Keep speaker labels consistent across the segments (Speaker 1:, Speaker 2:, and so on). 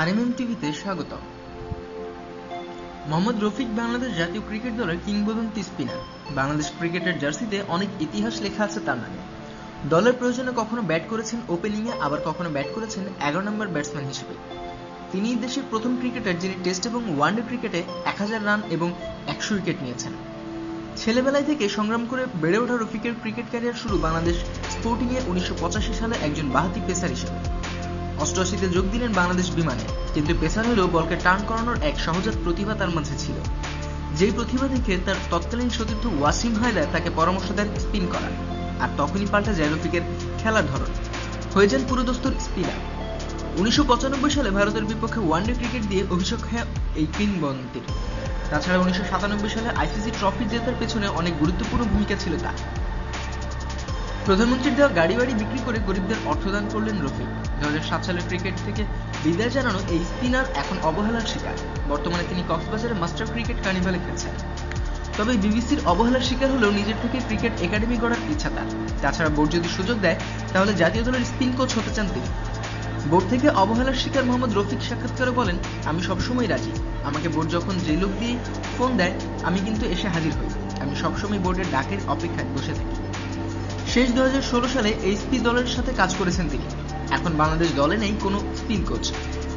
Speaker 1: RMM টিভিতে স্বাগতম। মোহাম্মদ রফিক বাংলাদেশ জাতীয় ক্রিকেট দলের কিংবদন্তি স্পিনার। বাংলাদেশ ক্রিকেটের জার্সিতে অনেক ইতিহাস লেখা আছে তার নামে। দলের প্রয়োজনে কখনো ব্যাট করেছেন ওপেনিংয়ে, আবার কখনো ব্যাট করেছেন এগারো নম্বর ব্যাটসম্যান হিসেবে। তিনি দেশের প্রথম ক্রিকেটার যিনি টেস্ট এবং ওয়ানডে ক্রিকেটে এক হাজার রান এবং একশো উইকেট নিয়েছেন। ছেলেবেলায় থেকে সংগ্রাম করে বেড়ে ওঠা রফিকের ক্রিকেট ক্যারিয়ার শুরু বাংলাদেশ স্পোর্টিংয়ে উনিশশো পঁচাশি সালে একজন বাহাতি পেসার হিসেবে। অষ্টআশিতে যোগ দিলেন বাংলাদেশ বিমানে, কিন্তু পেসার হলেও বলকে টার্ন করানোর এক সহজাত প্রতিভা তার মাঝে ছিল। যেই প্রতিভা দেখে তার তৎকালীন সতীর্থ ওয়াসিম হায়দার তাকে পরামর্শ দেন স্পিন করার, আর তখনই পাল্টা যায় রফিকের খেলার ধরন। হয়ে যান পুরোদস্তুর স্পিনার। উনিশশো পঁচানব্বই সালে ভারতের বিপক্ষে ওয়ানডে ক্রিকেট দিয়ে অভিষেক হয় এই কিংবদন্তির তাছাড়া উনিশশো সাতানব্বই সালে আইসিসি ট্রফি জেতার পেছনে অনেক গুরুত্বপূর্ণ ভূমিকা ছিল তার। প্রধানমন্ত্রীর দেওয়া গাড়ি বাড়ি বিক্রি করে গরিবদের অর্থদান করলেন রফিক। দু সাত সালের ক্রিকেট থেকে বিদায় জানানো এই স্পিনার এখন অবহেলার শিকার। বর্তমানে তিনি কক্সবাজারে মাস্টার ক্রিকেট কার্নিভালে খেলছেন। তবে বিবিসির অবহেলার শিকার হলেও নিজের থেকে ক্রিকেট একাডেমি গড়ার ইচ্ছা তার। তাছাড়া বোর্ড যদি সুযোগ দেয়, তাহলে জাতীয় দলের স্পিন কোচ হতে চান তিনি। বোর্ড থেকে অবহেলার শিকার মোহাম্মদ রফিক সাক্ষাৎকারে বলেন, আমি সবসময় রাজি। আমাকে বোর্ড যখন যে লোক দিয়ে ফোন দেয়, আমি কিন্তু এসে হাজির হই। আমি সবসময় বোর্ডের ডাকের অপেক্ষায় বসে থাকি। শেষ দু হাজার ষোলো সালে এই স্পিন দলের সাথে কাজ করেছেন তিনি। এখন বাংলাদেশ দলে নেই কোনো স্পিন কোচ।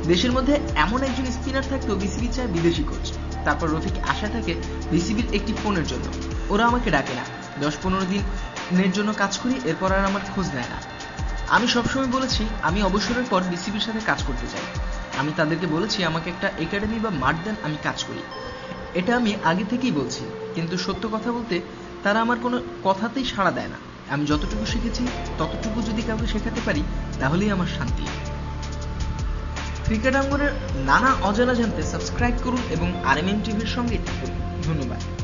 Speaker 1: দেশের মধ্যে এমন একজন স্পিনার থাকতেও বিসিবি চায় বিদেশি কোচ। তারপর রফিক আশা থাকে বিসিবির একটি ফোনের জন্য। ওরা আমাকে ডাকে না। দশ পনেরো দিনের জন্য কাজ করি, এরপর আর আমার খোঁজ নেয় না। আমি সবসময় বলেছি, আমি অবসরের পর বিসিবির সাথে কাজ করতে চাই। আমি তাদেরকে বলেছি, আমাকে একটা একাডেমি বা মাঠ দেন, আমি কাজ করি। এটা আমি আগে থেকেই বলছি। কিন্তু সত্য কথা বলতে, তারা আমার কোনো কথাতেই সাড়া দেয় না। আমি যতটুকু শিখেছি, ততটুকু যদি কাউকে শেখাতে পারি, তাহলেই আমার শান্তি। ক্রিকেট আঙ্গনের নানা অজানা জানতে সাবস্ক্রাইব করুন এবং আরএমএম টিভির সঙ্গে থাকুন। ধন্যবাদ।